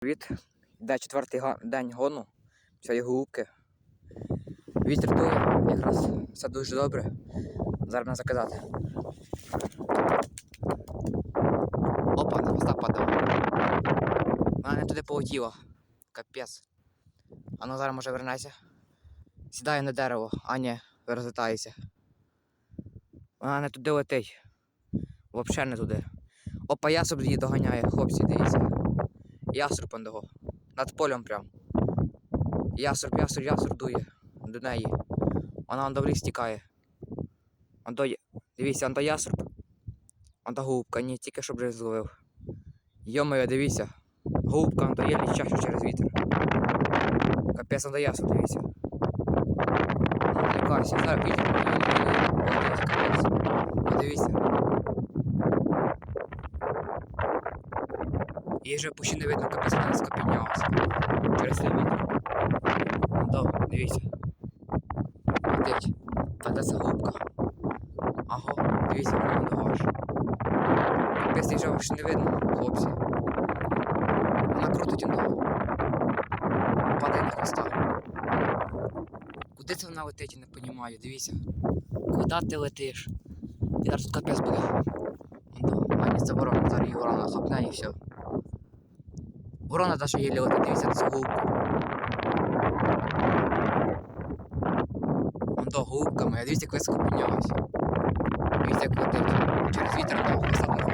Привіт. Йде четвертий день гону. Сьогодні губки. Вітер дує, якраз все дуже добре. Зараз мене заказати. Опа, на хвоста падав. Вона не туди полетіла. Капець. А ну зараз може вернеться. Сідає на дерево, а ні, розлітається. Вона не туди летить. Взагалі не туди. Опа, ясоб її доганяє, хлопці, дивіться. Яструб он того. Над полем прям. Яструб, яструб, яструб дує до неї. Вона он до в ліс тікає. Он до... Дивіться, он до яструб. Он до губка, ні, тільки щоб вже зловив. Йо-моє, дивіться. Губка, он єлі чаще через вітер. Капець, он до яструб, дивіться. Лікайся, зараз вітер. Капець, Її вже почти не видно, капець низько. Через цей вітер. До, дивіться. Летить. Та де це губка. Аго, дивіться, вона до ваш. Капець вже вже не видно, хлопці. Вона крутить он того. Падає на хвоста. Куди це вона летить, я не розумію, дивіться. Куди ти летиш? І зараз тут капець буде. Вон до, а ні, це ворона, зараз її ворона хапне і все. Ворона даже єлі летить, дивіться на цю губку. Вон до губка моя, дивіться, як високо піднялась. Дивіться, як летить. Через вітер до посадного.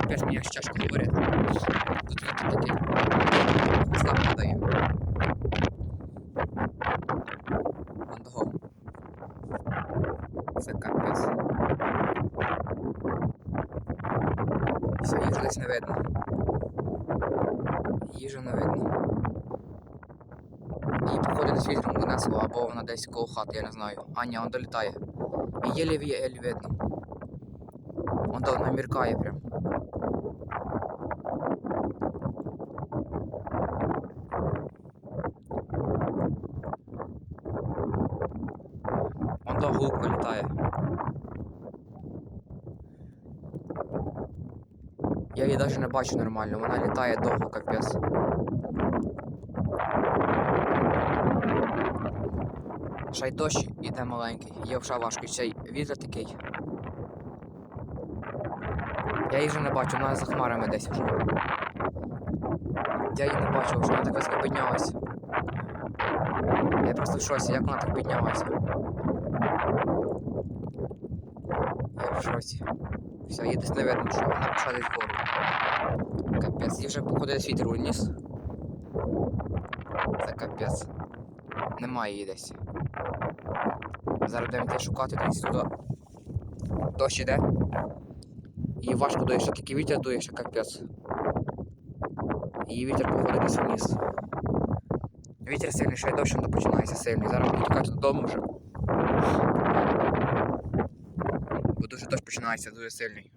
Капець мені аж тяжко говорити. Тут вітер такий. Хвоста падає. Вон того. Це капець. Все, їх десь не видно. Їжа не видно. Її походу десь вітром винесло, або вона десь коло хати, я не знаю. А ні, вона долітає. І єлі єлі видно. Вон то вона міркає прям. Вон то губка літає. Я її навіть не бачу нормально, вона літає довго, капець. Ще й дощ іде маленький, є вже важко, ще й вітер такий. Я її вже не бачу, вона за хмарами десь вже. Я її не бачу, вже вона так високо піднялася. Я просто в шоці, як вона так піднялася. Я в шоці. Все, її десь не видно, що вона пішла десь вгору. Капець, їй вже походу десь вітер уніс. Це капець. Немає її десь. Зараз будемо йти шукати десь туди. Дощ іде. Її важко дує, що тільки вітер дує, що капець. Її вітер походу десь вниз. Вітер сильний, ще й дощ воно починається сильний. Зараз буду тікати додому вже. Бо дуже дощ починається дуже сильний.